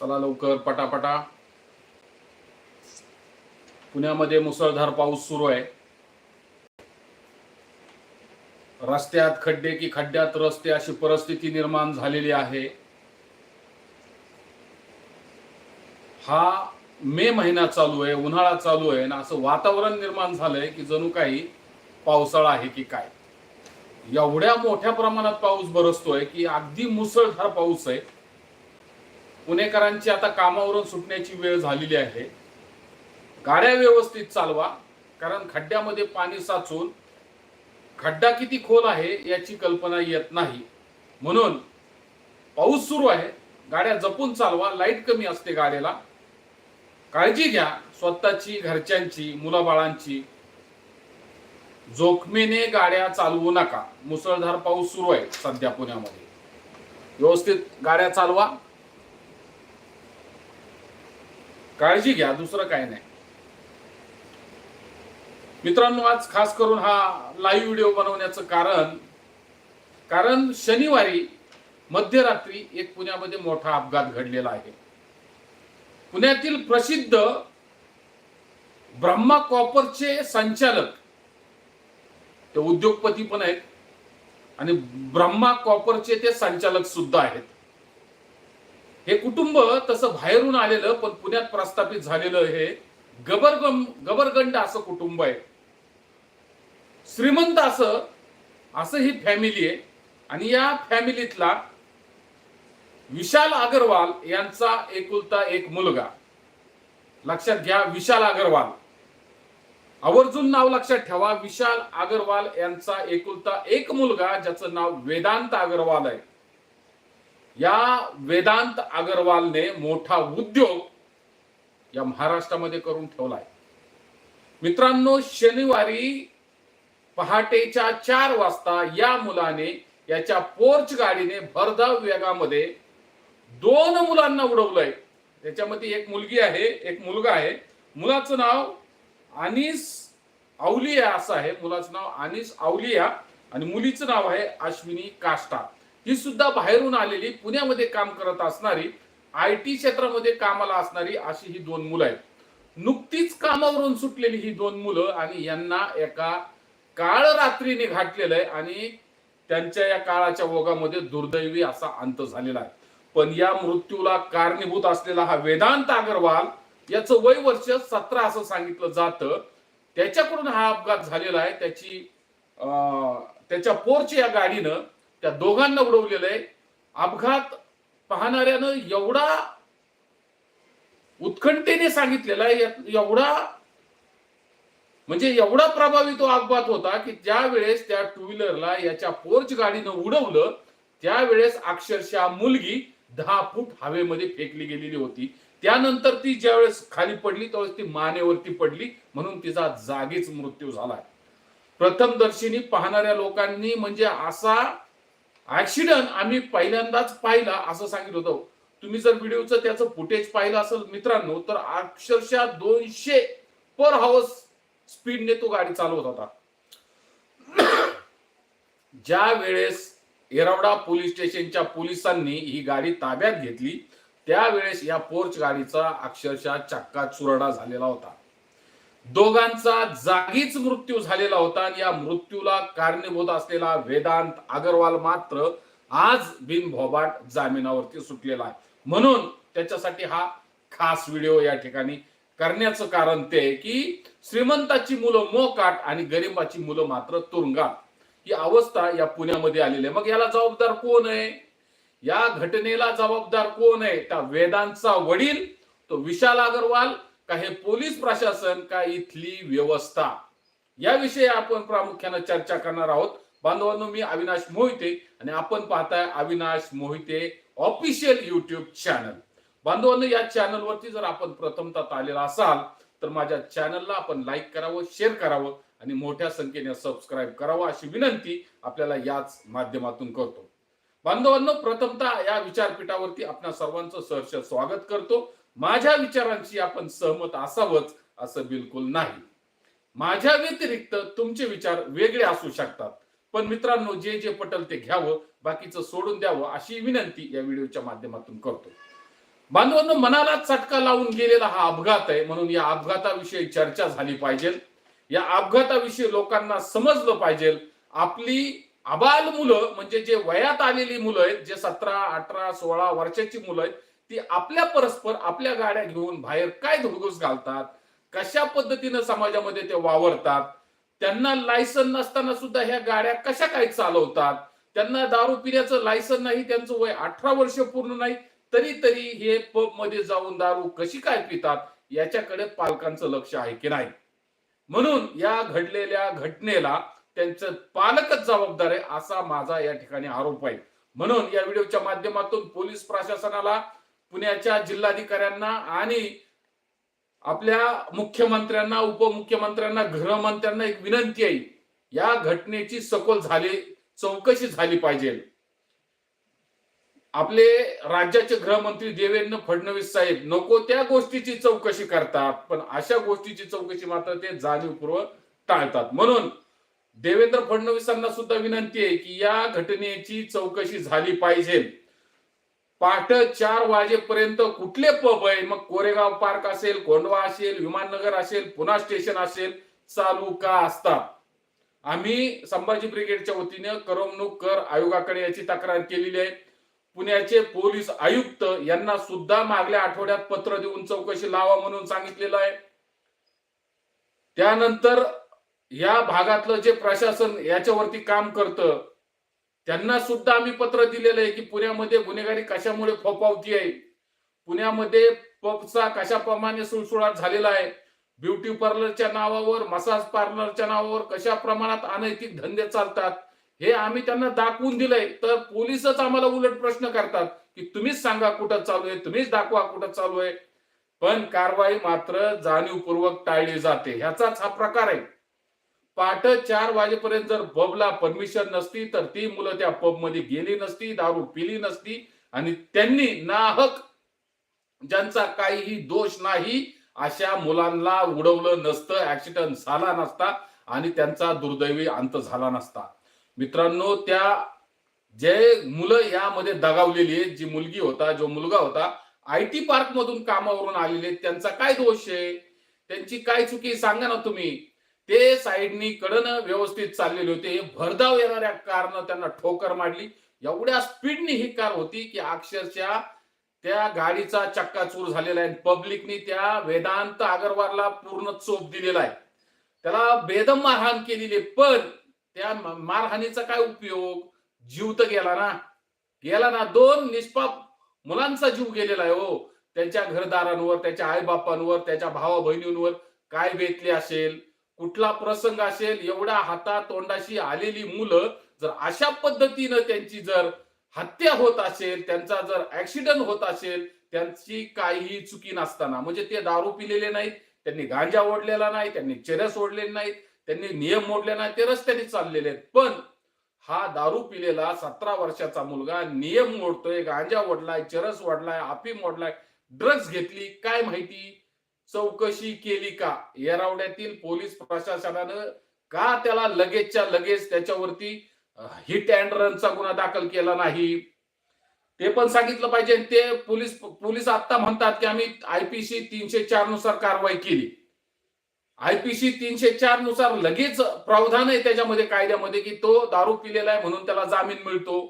चला लवकर पटापटा. पुण्यामध्ये मुसळधार पाऊस सुरू आहे. रस्त्यात खड्डे की खड्ड्यात रस्ते अशी परिस्थिती निर्माण झालेली आहे. हा मे महिना चालू आहे उन्हाळा चालू आहे ना असं वातावरण निर्माण झालंय की जणू काही पावसाळा आहे की काय. एवढ्या मोठ्या प्रमाणात पाऊस बरसतोय की अगदी मुसळधार पाऊस आहे. पुणेकरांची आता कामावरून सुटण्याची वेळ झालेली आहे. गाड्या व्यवस्थित चालवा कारण खड्ड्यामध्ये पाणी साचून खड्डा किती खोल आहे याची कल्पना येत नाही. म्हणून पाऊस सुरू आहे गाड्या जपून चालवा लाइट कमी असते गाड्याला. काळजी घ्या स्वतःची घरच्यांची मुलाबाळांची. जोखमीने गाड्या चालवू नका. मुसळधार पाऊस सुरू आहे सध्या पुण्यामध्ये. व्यवस्थित गाड्या चालवा. काळजी घ्या दुसरं काय नाही. मित्रांनो आज खास करून हा लाईव्ह व्हिडिओ बनवण्याचं कारण कारण शनिवारी मध्यरात्री एक पुण्यामध्ये मोठा अपघात घडलेला आहे. पुण्यातील प्रसिद्ध ब्रह्मा कॉपरचे संचालक ते उद्योगपती पण आहेत आणि ब्रह्मा कॉपरचे ते संचालक सुद्धा आहेत. हे कुटुंब तसं बाहेरून आलेलं पण पुण्यात प्रस्थापित झालेलं हे गबरगम गबरगंड असं कुटुंब आहे. श्रीमंत असं असं ही फॅमिली आहे. आणि या फॅमिलीतला विशाल अगरवाल यांचा एकुलता एक मुलगा. लक्षात घ्या विशाल अगरवाल. आवर्जून नाव लक्षात ठेवा विशाल अगरवाल यांचा एकुलता एक मुलगा ज्याचं नाव वेदांत अगरवाल आहे. या वेदांत अगरवालने मोठा उद्योग या महाराष्ट्रामध्ये करून ठेवलाय. मित्रांनो शनिवारी पहाटेच्या चार वाजता या मुलाने याच्या पोर्च गाडीने भरधाव वेगामध्ये दोन मुलांना उडवलंय. त्याच्यामध्ये एक मुलगी आहे एक मुलगा आहे. मुलाचं नाव अनिस औलिया असं आहे मुलाचं नाव अनिस औलिया आणि मुलीचं नाव आहे अश्विनी काष्टा. ही सुद्धा बाहेरून आलेली पुण्यामध्ये काम करत असणारी आय टी क्षेत्रामध्ये कामाला असणारी अशी ही दोन मुलं आहेत. नुकतीच कामावरून सुटलेली ही दोन मुलं आणि यांना एका काळ रात्रीने घातलेलं आहे आणि त्यांच्या या काळाच्या ओघामध्ये दुर्दैवी असा अंत झालेला आहे. पण या मृत्यूला कारणीभूत असलेला हा वेदांत अगरवाल याचं वय वर्ष सतरा असं सांगितलं जातं. त्याच्याकडून हा अपघात झालेला आहे. त्याची अं, त्याच्या पोरच्या या गाडीनं त्या दोघांना उडवलेलं आहे. अपघात पाहणाऱ्यानं एवढा उत्कंठेने सांगितलेला एवढा म्हणजे एवढा प्रभावी तो अपघात होता की ज्या वेळेस त्या टू व्हीलरला याच्या पोर्च गाडीनं उडवलं त्यावेळेस अक्षरशः मुलगी दहा फूट हवेमध्ये फेकली गेलेली होती. त्यानंतर ती ज्यावेळेस खाली पडली त्यावेळेस ती मानेवरती पडली म्हणून तिचा जागीच मृत्यू झाला. प्रथमदर्शीनी पाहणाऱ्या लोकांनी म्हणजे असा ऍक्सिडेंट आम्ही पहिल्यांदाच पाहिला असं सांगितलं होतं. तुम्ही जर व्हिडिओचं त्याचं फुटेज पाहिलं असेल मित्रांनो तर अक्षरशः दोनशे पर हाऊस स्पीडने तो गाडी चालवत होता. ज्या वेळेस येरवडा पोलीस स्टेशनच्या पोलिसांनी ही गाडी ताब्यात घेतली त्यावेळेस या पोर्च गाडीचा अक्षरशः चक्का चुरडा झालेला होता. दोघांचा जागीच मृत्यू झालेला होता आणि या मृत्यूला कारणीभूत असलेला वेदांत अगरवाल मात्र आज बिनभोबाट जामिनावरती सुटलेला आहे. म्हणून त्याच्यासाठी हा खास व्हिडिओ या ठिकाणी करण्याचं कारण ते की श्रीमंताची मुलं मोकाट आणि गरिबाची मुलं मात्र तुरुंगात. ही अवस्था या पुण्यामध्ये आलेली आहे. मग याला जबाबदार कोण आहे? या घटनेला जबाबदार कोण आहे? त्या वेदांचा वडील तो विशाल अगरवाल का हे पोलीस प्रशासन का इथली व्यवस्था? याविषयी आपण प्रामुख्याने चर्चा करणार आहोत. बांधवांनो मी अविनाश मोहिते आणि आपण पाहताय Avinash Mohite official YouTube channel बांधवांनो या चॅनलवरती जर आपण प्रथमतः आलेला असाल तर माझ्या चॅनलला आपण लाईक करावं शेअर करावं आणि मोठ्या संख्येने सबस्क्राईब करावं अशी विनंती आपल्याला याच माध्यमातून करतो. बांधवांनो प्रथमतः या विचारपीठावरती आपल्या सर्वांचं सहर्ष स्वागत करतो. माझ्या विचारांशी आपण सहमत असावंच असं बिलकुल नाही. माझ्या व्यतिरिक्त तुमचे विचार वेगळे असू शकतात. पण मित्रांनो जे जे पटल ते घ्यावं बाकीचं सोडून द्यावं अशी विनंती या व्हिडिओच्या माध्यमातून करतो. बांधवांनो मनाला चटका लावून गेलेला हा अपघात आहे म्हणून या अपघाताविषयी चर्चा झाली पाहिजे. या अपघाताविषयी लोकांना समजलं पाहिजे. आपली अबाल मुलं म्हणजे जे वयात आलेली मुलं आहेत जे सतरा अठरा सोळा वर्षाची मुलं आहेत ती आपल्या परस्पर आपल्या गाड्या घेऊन बाहेर काय धुडगूस घालतात? कशा पद्धतीनं समाजामध्ये ते वावरतात? त्यांना लायसन नसताना सुद्धा ह्या गाड्या कशा काय चालवतात? त्यांना दारू पिण्याचं लायसन नाही त्यांचं वय अठरा वर्ष पूर्ण नाही तरी तरी हे पबमध्ये जाऊन दारू कशी काय पितात? याच्याकडे पालकांचं लक्ष आहे की नाही? म्हणून या घडलेल्या घटनेला त्यांचं पालकच जबाबदार आहे असा माझा या ठिकाणी आरोप आहे. म्हणून या व्हिडिओच्या माध्यमातून पोलीस प्रशासनाला पुण्याच्या जिल्हाधिकाऱ्यांना आणि आपल्या मुख्यमंत्र्यांना उपमुख्यमंत्र्यांना गृहमंत्र्यांना एक विनंती आहे या घटनेची सखोल झाली चौकशी झाली पाहिजे. आपले राज्याचे गृहमंत्री देवेंद्र फडणवीस साहेब नको त्या गोष्टीची चौकशी करतात पण अशा गोष्टीची चौकशी मात्र ते जाणीवपूर्वक टाळतात. म्हणून देवेंद्र फडणवीसांना सुद्धा विनंती आहे की या घटनेची चौकशी झाली पाहिजे. पहाट चार वाजेपर्यंत कुठले पब आहे? मग कोरेगाव पार्क असेल कोंडवा असेल विमाननगर असेल पुणा स्टेशन असेल चालू का असतात? आम्ही संभाजी ब्रिगेडच्या वतीने करमणूक कर आयोगाकडे याची तक्रार केलेली आहे. पुण्याचे पोलीस आयुक्त यांना सुद्धा मागल्या आठवड्यात पत्र देऊन चौकशी लावा म्हणून सांगितलेलं आहे. त्यानंतर या भागातलं जे प्रशासन याच्यावरती काम करतं त्यांना सुद्धा आम्ही पत्र दिलेलं आहे की पुण्यामध्ये गुन्हेगारी कशामुळे फोपावती आहे? पुण्यामध्ये पबचा कशाप्रमाणे सुळसुळाट झालेला आहे? ब्युटी पार्लरच्या नावावर मसाज पार्लरच्या नावावर कशा प्रमाणात अनैतिक धंदे चालतात? हे आम्ही त्यांना दाखवून दिलंय. तर पोलीसच आम्हाला उलट प्रश्न करतात की तुम्हीच सांगा कुठं चालू आहे? तुम्हीच दाखवा कुठं चालू आहे? पण कारवाई मात्र जाणीवपूर्वक टाळली जाते. ह्याचाच हा प्रकार आहे. पाठ चार वाजेपर्यंत जर पबला परमिशन नसती तर ती मुलं त्या पबमध्ये गेली नसती दारू पिली नसती आणि त्यांनी नाहक ज्यांचा काहीही दोष नाही अशा मुलांना उडवलं नसतं ऍक्सिडेंट झाला नसता आणि त्यांचा दुर्दैवी अंत झाला नसता. मित्रांनो त्या जे मुलं यामध्ये दगावलेली आहेत जी मुलगी होता जो मुलगा होता आय टी पार्क मधून कामावरून आलेले आहेत, त्यांचा काय दोष आहे? त्यांची काय चुकी सांगा ना तुम्ही. ते साईडनी कडनं व्यवस्थित चाललेले होते. भरधाव येणाऱ्या कारनं त्यांना ठोकर मारली. एवढ्या स्पीडनी ही कार होती की अक्षरशः त्या गाडीचा चक्काचूर झालेला आहे. पब्लिकनी त्या वेदांत अगरवालला पूर्ण चोप दिलेला आहे. त्याला बेदम मारहाण केलेली आहे. पण त्या मारहाणीचा काय उपयोग? जीव तर गेला ना. गेला ना दोन निष्पाप मुलांचा जीव गेलेला आहे हो. त्यांच्या घरदारांवर त्याच्या आईबापांवर त्याच्या भावा बहिणींवर काय बेतले असेल? कुठला प्रसंग असेल एवढ्या हाता तोंडाशी आलेली मुलं जर अशा पद्धतीनं त्यांची जर हत्या होत असेल त्यांचा जर ऍक्सिडेंट होत असेल त्यांची काहीही चुकी नसताना म्हणजे ते दारू पिलेले नाहीत त्यांनी गांजा ओढलेला नाही त्यांनी चरस ओढलेले नाहीत त्यांनी नियम मोडले नाही ते रस्त्याने चाललेले आहेत. पण हा दारू पिलेला सतरा वर्षाचा मुलगा नियम मोडतोय गांजा ओढलाय चरस ओढलाय अफीम ओढलाय ड्रग्ज घेतली काय माहिती? चौकशी केली का? येरावड्यातील पोलीस प्रशासनानं का त्याला लगेचच्या लगेच त्याच्यावरती हिट अँड रनचा गुन्हा दाखल केला नाही? ते पण सांगितलं पाहिजे. ते पोलीस पोलीस आता म्हणतात की आम्ही आयपीसी तीनशे चारनुसार कारवाई केली. आयपीसी तीनशे चारनुसार लगेच प्रावधान आहे त्याच्यामध्ये कायद्यामध्ये की तो दारू पिलेला आहे म्हणून त्याला जामीन मिळतो.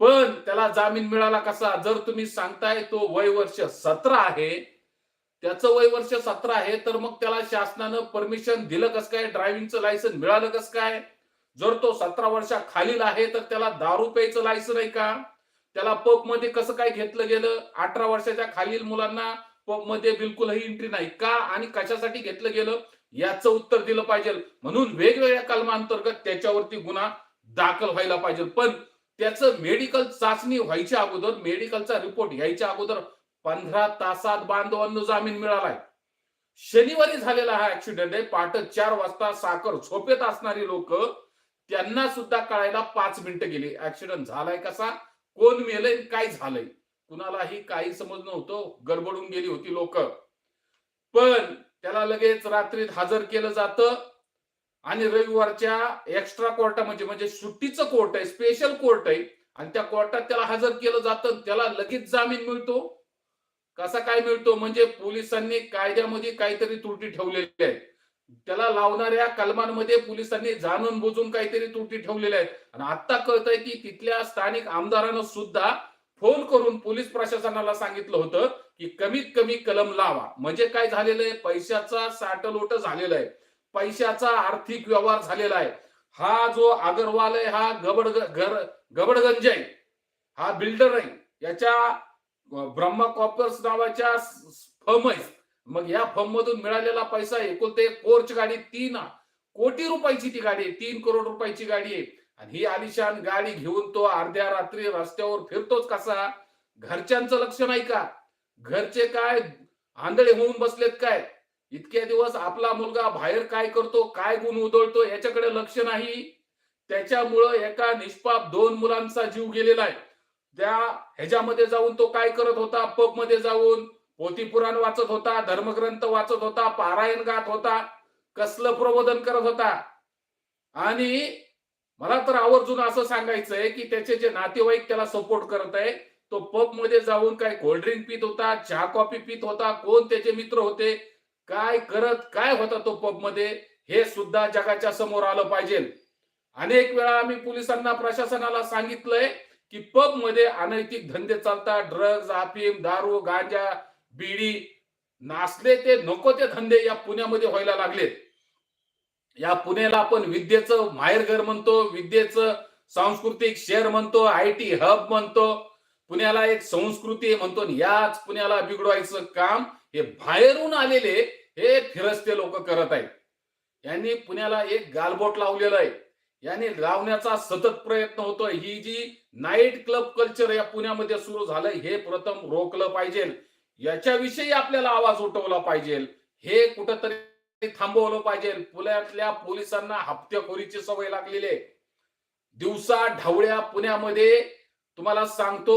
पण त्याला जामीन मिळाला कसा? जर तुम्ही सांगताय तो वय वर्ष सतरा आहे त्याचं वय वर्ष सतरा आहे तर मग त्याला शासनानं परमिशन दिलं कस काय? ड्रायव्हिंगचं लायसन मिळालं कस काय? जर तो सतरा वर्षा खालील आहे तर त्याला दारू प्यायचं लायसन आहे का? त्याला पबमध्ये कसं काय घेतलं गेलं? अठरा वर्षाच्या खालील मुलांना पबमध्ये बिलकुलही एंट्री नाही का? आणि कशासाठी घेतलं गेलं? याचं उत्तर दिलं पाहिजे. म्हणून वेगवेगळ्या कलमांतर्गत त्याच्यावरती गुन्हा दाखल व्हायला पाहिजे. पण त्याचं मेडिकल चाचणी व्हायच्या अगोदर मेडिकलचा रिपोर्ट यायच्या अगोदर पंधरा तासात बांधवांनो जामीन मिळालाय. शनिवारी झालेला हा ऍक्सिडेंट आहे. पहाटे चार वाजता साखर झोपेत असणारी लोक त्यांना सुद्धा कळायला पाच मिनिटं गेली. ऍक्सिडेंट झालाय कसा? कोण मेलय काय झालंय? कुणालाही काही समज नव्हतं. गडबडून गेली होती लोक. पण त्याला लगेच रात्रीत हजर केलं जातं. आणि रविवारच्या एक्स्ट्रा कोर्टामध्ये म्हणजे, म्हणजे सुट्टीचं कोर्ट आहे. स्पेशल कोर्ट आहे. आणि त्या कोर्टात त्याला हजर केलं जातं. त्याला लगेच जामीन मिळतो. कसा काय मिळतो? म्हणजे पोलिसांनी कायद्यामध्ये काहीतरी त्रुटी ठेवलेल्या आहेत. त्याला लावणाऱ्या कलमांमध्ये पोलिसांनी जाणून बुजून काहीतरी त्रुटी ठेवलेल्या आहेत. आणि आता कळतंय की तिथल्या स्थानिक आमदारानं सुद्धा फोन करून पोलीस प्रशासनाला सांगितलं होतं की कमीत कमी कलम लावा. म्हणजे काय झालेलं आहे? पैशाचा साठलोट झालेला आहे. पैशाचा आर्थिक व्यवहार झालेला आहे. हा जो अगरवाल आहे हा गबड घर गबडगंज आहे. हा बिल्डर आहे. याच्या ब्रह्मा कॉपर्स नावाच्या फर्म आहे मग या फर्म मधून मिळालेला पैसा एकुलते एक पोर्च गाडी तीन कोटी रुपयाची ती गाडी आहे. तीन करोड रुपयाची गाडी आहे. आणि ही आलिशान गाडी घेऊन तो अर्ध्या रात्री रस्त्यावर फिरतोच कसा? घरच्यांचं लक्ष नाही का? घरचे काय आंधळे होऊन बसलेत काय? इतके दिवस आपला मुलगा बाहेर काय करतो काय गुण उधळतो याच्याकडे लक्ष नाही. त्याच्यामुळं एका निष्पाप दोन मुलांचा जीव गेलेला आहे. त्या ह्याच्यामध्ये जाऊन तो काय करत होता? पबमध्ये जाऊन पोथी पुराण वाचत होता धर्मग्रंथ वाचत होता पारायण गात होता कसलं प्रबोधन करत होता? आणि मला तर आवर्जून असं सांगायचंय की त्याचे जे नातेवाईक त्याला सपोर्ट करत आहे तो पबमध्ये जाऊन काय कोल्ड्रिंक पित होता चहा कॉफी पित होता कोण त्याचे मित्र होते? काय करत काय होता तो पबमध्ये हे सुद्धा जगाच्या समोर आलं पाहिजे. अनेक वेळा आम्ही पोलिसांना प्रशासनाला सांगितलंय की पबमध्ये अनैतिक धंदे चालतात ड्रग्ज अफीम दारू गांजा बिडी. नासले ते नको ते धंदे या पुण्यामध्ये व्हायला लागलेत. या पुण्याला आपण विद्येचं माहेरघर म्हणतो विद्येचं सांस्कृतिक शहर म्हणतो आय टी हब म्हणतो. पुण्याला एक संस्कृती म्हणतो आणि याच पुण्याला बिघडवायचं काम हे बाहेरून आलेले हे फिरस्ते लोक करत आहेत. यांनी पुण्याला एक गालबोट लावलेलं आहे. याने लावण्याचा सतत प्रयत्न होतोय. ही जी नाईट क्लब कल्चर या पुण्यामध्ये सुरू झालंय हे प्रथम रोखलं पाहिजे. याच्याविषयी आपल्याला आवाज उठवला पाहिजे. हे कुठंतरी थांबवलं पाहिजे. पुण्यातल्या पोलिसांना हप्त्याखोरीची सवय लागलेली आहे. दिवसा ढवळ्या पुण्यामध्ये तुम्हाला सांगतो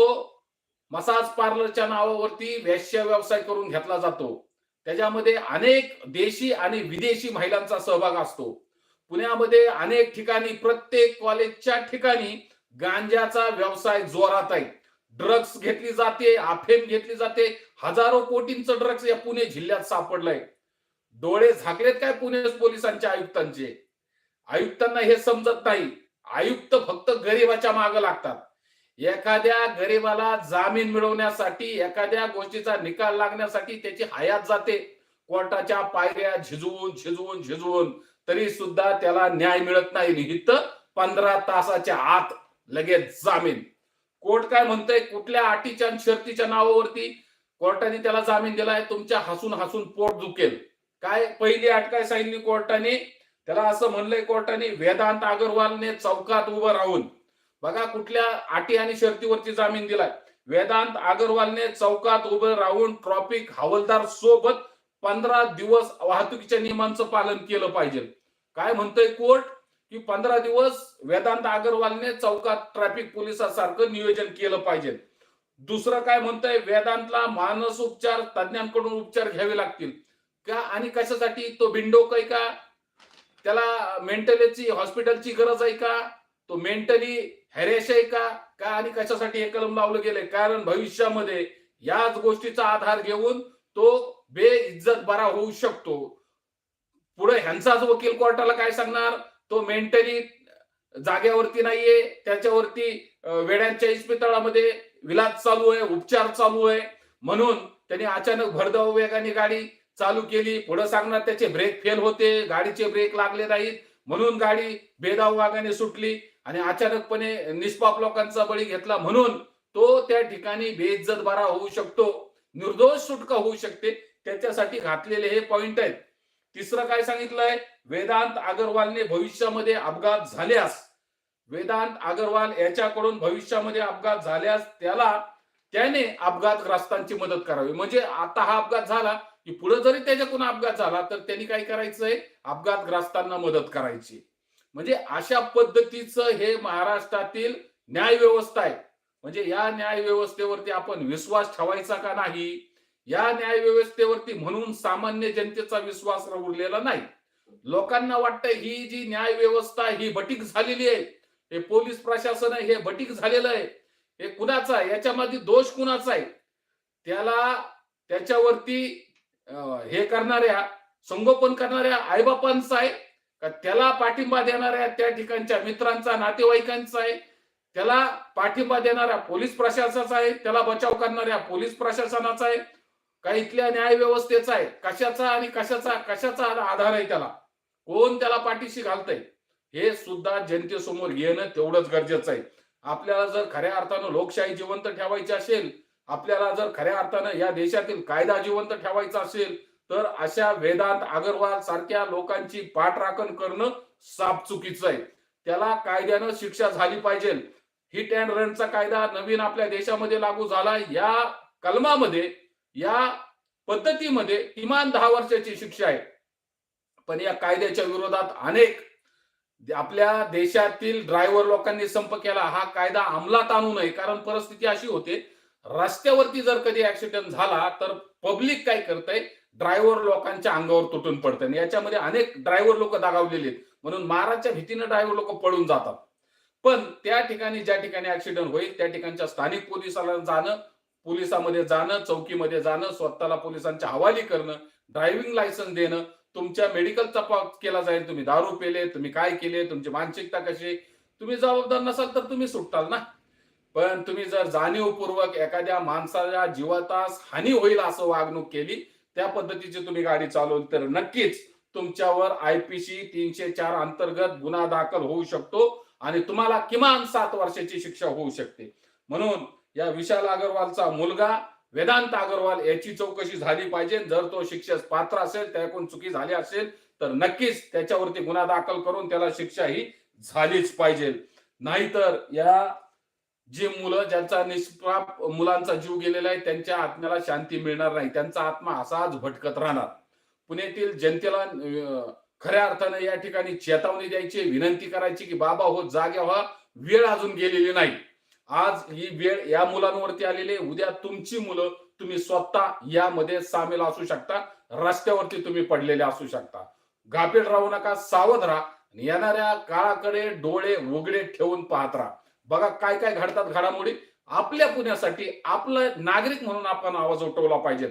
मसाज पार्लरच्या नावावरती वेश्या व्यवसाय करून घेतला जातो. त्याच्यामध्ये अनेक देशी आणि विदेशी महिलांचा सहभाग असतो. पुण्यामध्ये अनेक ठिकाणी प्रत्येक कॉलेजच्या ठिकाणी गांजाचा व्यवसाय जोरात आहे. ड्रग्स घेतली जाते अफेम घेतली जाते. हजारो कोटींचं ड्रग्स या पुणे जिल्ह्यात सापडलंय. डोळे झाकलेत काय पुणे पोलिसांच्या आयुक्तांचे? आयुक्तांना हे समजत नाही. आयुक्त फक्त गरिबाच्या मागे लागतात. एखाद्या गरीबाला जामीन मिळवण्यासाठी एखाद्या गोष्टीचा निकाल लागण्यासाठी त्याची हयात जाते. कोर्टाच्या पायऱ्या झिजवून झिजवून झिजवून. तरी सुद्धा त्याला न्याय मिळत नाही लिहित पंधरा तासाच्या आत लगेच जामीन. कोर्ट काय म्हणतंय? कुठल्या अटीच्या शर्तीच्या नावावरती कोर्टाने त्याला जामीन दिलाय? तुमच्या हसून हसून पोट दुखेल. काय? पहिली अट काय सांगितली कोर्टाने? त्याला असं म्हणलंय कोर्टाने वेदांत अगरवालने चौकात उभं राहून बघा कुठल्या अटी आणि शर्तीवरती जामीन दिलाय. वेदांत अगरवालने चौकात उभं राहून ट्रॉफिक हवालदार सोबत पंधरा दिवस वाहतुकीच्या नियमांचं पालन केलं पाहिजे. काय म्हणतोय कोर्ट? की पंधरा दिवस वेदांत अगरवालने चौकात ट्रॅफिक पोलिसासारखं नियोजन केलं पाहिजे. दुसरं काय म्हणतंय? वेदांतला मानस उपचार तज्ञांकडून उपचार घ्यावे लागतील. का आणि कशासाठी? तो बिंडोक आहे का? त्याला मेंटलीची हॉस्पिटलची गरज आहे का? तो मेंटली हॅरेश आहे का? का आणि कशासाठी हे कलम लावलं गेलंय? कारण भविष्यामध्ये याच गोष्टीचा आधार घेऊन तो बेइज्जत बरा होऊ शकतो. पुढे ह्यांचाच वकील कोर्टाला काय सांगणार? तो मेंटली जागेवरती नाहीये. त्याच्यावरती वेड्यांच्या इस्पितळामध्ये विलास चालू आहे उपचार चालू आहे. म्हणून त्यांनी अचानक भरधाव वेगाने गाडी चालू केली. पुढे सांगणार त्याचे ब्रेक फेल होते. गाडीचे ब्रेक लागले नाहीत. म्हणून गाडी बेदाव वागाने सुटली आणि अचानकपणे निष्पाप लोकांचा बळी घेतला. म्हणून तो त्या ठिकाणी बेइज्जत बरा होऊ शकतो. निर्दोष सुटका होऊ शकते. त्याच्यासाठी घातलेले हे पॉइंट आहेत. तिसरं काय सांगितलंय? वेदांत अगरवालने भविष्यामध्ये अपघात झाल्यास वेदांत अगरवाल याच्याकडून भविष्यामध्ये अपघात झाल्यास त्याला त्याने अपघातग्रस्तांची मदत करावी. म्हणजे आता हा अपघात झाला की पुढे जरी त्याच्याकडून अपघात झाला तर त्यांनी काय करायचंय? अपघातग्रस्तांना मदत करायची. म्हणजे अशा पद्धतीचं हे महाराष्ट्रातील न्याय व्यवस्था आहे. म्हणजे या न्याय व्यवस्थेवरती आपण विश्वास ठेवायचा का नाही? या न्यायव्यवस्थेवरती म्हणून सामान्य जनतेचा विश्वास उरलेला नाही. लोकांना वाटतं ही जी न्याय व्यवस्था ही बटीक झालेली आहे. हे पोलीस प्रशासन आहे हे बटीक झालेलं आहे. हे कुणाचं आहे? याच्यामध्ये दोष कुणाचा आहे? त्याला त्याच्यावरती हे करणाऱ्या संगोपन करणाऱ्या आईबापांचा आहे का? त्याला पाठिंबा देणाऱ्या त्या ठिकाणच्या मित्रांचा नातेवाईकांचा आहे. त्याला पाठिंबा देणाऱ्या पोलीस प्रशासनाचा आहे. त्याला बचाव करणाऱ्या पोलीस प्रशासनाचा आहे. का इथल्या न्याय व्यवस्थेचा आहे? कशाचा आणि कशाचा कशाचा आधार आहे त्याला? कोण त्याला पाठीशी घालतंय? हे सुद्धा जनतेसमोर येणं तेवढंच गरजेचं आहे. आपल्याला जर खऱ्या अर्थानं लोकशाही जिवंत ठेवायची असेल आपल्याला जर खऱ्या अर्थानं या देशातील कायदा जिवंत ठेवायचा असेल तर अशा वेदांत अगरवाल सारख्या लोकांची पाठराखण करणं साफ चुकीचं आहे. त्याला कायद्यानं शिक्षा झाली पाहिजे. हिट अँड रनचा कायदा नवीन आपल्या देशामध्ये लागू झाला या कलमामध्ये या पद्धतीमध्ये किमान दहा वर्षाची शिक्षा आहे. पण या कायद्याच्या विरोधात अनेक आपल्या देशातील ड्रायव्हर लोकांनी संप केला. हा कायदा अंमलात आणू नये कारण परिस्थिती अशी होते रस्त्यावरती जर कधी ऍक्सिडेंट झाला तर पब्लिक काय करतंय? ड्रायव्हर लोकांच्या अंगावर तुटून पडतं याच्यामध्ये अनेक ड्रायव्हर लोक दागावलेले आहेत. म्हणून माराच्या भीतीनं ड्रायव्हर लोक पळून जातात. पण त्या ठिकाणी ज्या ठिकाणी ऍक्सिडेंट होईल त्या ठिकाणच्या स्थानिक पोलिसाला जाणं पोलिसामध्ये जाणं चौकीमध्ये जाणं स्वतःला पोलिसांच्या हवाली करणं ड्रायव्हिंग लायसन्स देणं तुमच्या मेडिकल तपास केला जाईल तुम्ही दारू पेले तुम्ही काय केले तुमची मानसिकता कशी तुम्ही जबाबदार नसाल तर तुम्ही सुटताल ना. पण तुम्ही जर जाणीवपूर्वक एखाद्या माणसाच्या जीवातास हानी होईल असं वागणूक केली त्या पद्धतीची तुम्ही गाडी चालवली तर नक्कीच तुमच्यावर आयपीसी तीनशे चार अंतर्गत गुन्हा दाखल होऊ शकतो आणि तुम्हाला किमान सात वर्षाची शिक्षा होऊ शकते. म्हणून या विशाल अगरवालचा मुलगा वेदांत अगरवाल याची चौकशी झाली पाहिजे. जर तो शिक्षेस पात्र असेल त्याकडून चुकी झाली असेल तर नक्कीच त्याच्यावरती गुन्हा दाखल करून त्याला शिक्षा ही झालीच पाहिजे. नाहीतर या जी मुलं ज्यांचा निष्पाप मुलांचा जीव गेलेला आहे त्यांच्या आत्म्याला शांती मिळणार नाही. त्यांचा आत्मा असाच भटकत राहणार. पुण्यातील जनतेला खऱ्या अर्थानं या ठिकाणी चेतावणी द्यायची विनंती करायची की बाबा हो जाग्या व्हा वेळ अजून गेलेली नाही. आज ही वेळ या मुलांवरती आलेली आहे. उद्या तुमची मुलं तुम्ही स्वतः यामध्ये सामील असू शकता. रस्त्यावरती तुम्ही पडलेले असू शकता. गाफील राहू नका सावध राहा. येणाऱ्या काळाकडे डोळे उघडे ठेवून पाहत राहा. बघा काय काय घडतात घडामोडी. आपल्या पुण्यासाठी आपलं नागरिक म्हणून आपण आवाज उठवला पाहिजे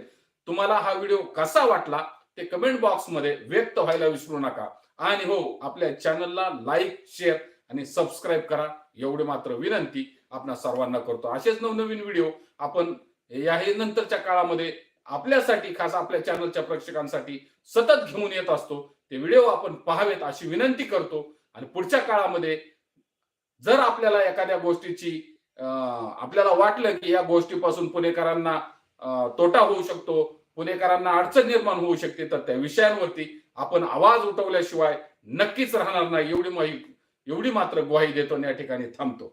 तुम्हाला हा व्हिडिओ कसा वाटला ते कमेंट बॉक्समध्ये व्यक्त व्हायला विसरू नका. आणि हो आपल्या चॅनलला लाईक शेअर आणि सबस्क्राईब करा. एवढी मात्र विनंती. आपण सर्वांना करतो. असेच नवनवीन व्हिडिओ आपण याही नंतरच्या काळामध्ये आपल्यासाठी खास आपल्या चॅनलच्या प्रेक्षकांसाठी सतत घेऊन येत असतो. ते व्हिडिओ आपण पाहावेत अशी विनंती करतो. आणि पुढच्या काळामध्ये जर आपल्याला एखाद्या गोष्टीची आपल्याला वाटलं की या गोष्टीपासून पुणेकरांना तोटा होऊ शकतो पुणेकरांना अडचण निर्माण होऊ शकते तर त्या विषयांवरती आपण आवाज उठवल्याशिवाय नक्कीच राहणार नाही. एवढी माहिती एवढी मात्र ग्वाही देतो आणि या ठिकाणी थांबतो.